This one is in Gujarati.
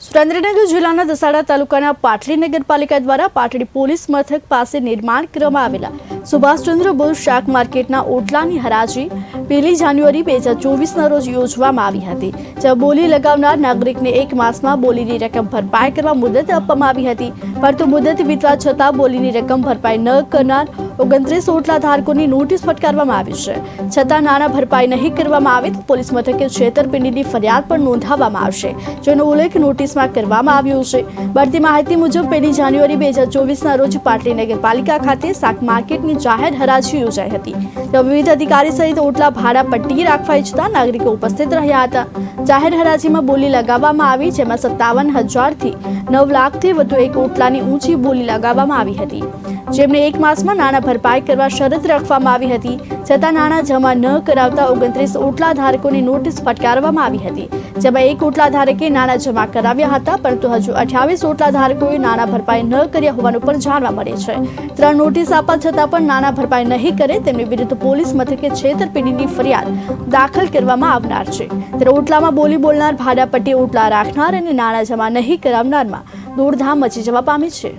સુરેન્દ્રનગર જિલ્લાના દસાડા તાલુકાના પાટડી નગરપાલિકા દ્વારા પાટડી પોલીસ મથક પાસે નિર્માણ કરવામાં આવેલા સુભાષચંદ્ર બોઝ શાક માર્કેટના ઓટલાની હરાજી પહેલી જાન્યુઆરી બે હજાર ચોવીસના રોજ યોજવામાં આવી હતી, જ્યાં બોલી લગાવનાર નાગરિકને એક માસમાં બોલીની રકમ ભરપાઈ કરવા મુદત આપવામાં આવી હતી. પરંતુ મુદત વીતવા છતાં બોલીની રકમ ભરપાઈ ન કરનાર ઓગણત્રીસ ઓટલા ધારકોની નોટિસ ફટકારવામાં આવી છે. છતાં નાણાં ભરપાઈ નહીં કરવામાં આવે તો પોલીસ મથકે છેતરપિંડીની ફરિયાદ પણ નોંધાવવામાં આવશે, જેનો ઉલ્લેખ નોટિસમાં કરવામાં આવ્યો છે. મળતી માહિતી મુજબ, પહેલી જાન્યુઆરી બે હજાર ચોવીસના રોજ પાટલી નગરપાલિકા ખાતે શાક માર્કેટની જાહેર હરાજી યોજાઈ હતી. ત્યાં વિવિધ અધિકારી સહિત ઓટલા ભાડા પટ્ટી રાખવા ઇચ્છતા નાગરિકો ઉપસ્થિત રહ્યા હતા. જાહેર હરાજીમાં બોલી લગાવવામાં આવી, જેમાં સત્તાવન હજારથી નવ લાખથી વધુ એક ઓટલાની ઊંચી બોલી લગાવવામાં આવી હતી. જેમને એક માસમાં નાણાં ભરપાઈ કરવા શરત રાખવામાં આવી હતી. છતાં નાણાં જમા ન કરાવતા ઓગણત્રીસ ઓટલા ધારકોની નોટિસ ફટકારવામાં આવી હતી. જેમાં એક ઓટલા ધારકે નાણાં જમા કરાવ્યા હતા, પરંતુ હજુ અઠ્યાવીસ ઓટલા ધારકોએ નાણાં ભરપાઈ ન કર્યા હોવાનું પણ જાણવા મળે છે. ત્રણ નોટિસ આપવા છતાં પણ નાણાં ભરપાઈ નહીં કરે તેમની વિરુદ્ધ પોલીસ મથકે છેતરપિંડીની ફરિયાદ દાખલ કરવામાં આવનાર છે. ત્યારે ઓટલામાં બોલી બોલનાર ભાડાપટ્ટી ઓટલા રાખનાર અને નાણાં જમા નહીં કરાવનારમાં દોડધામ મચી જવા પામી છે.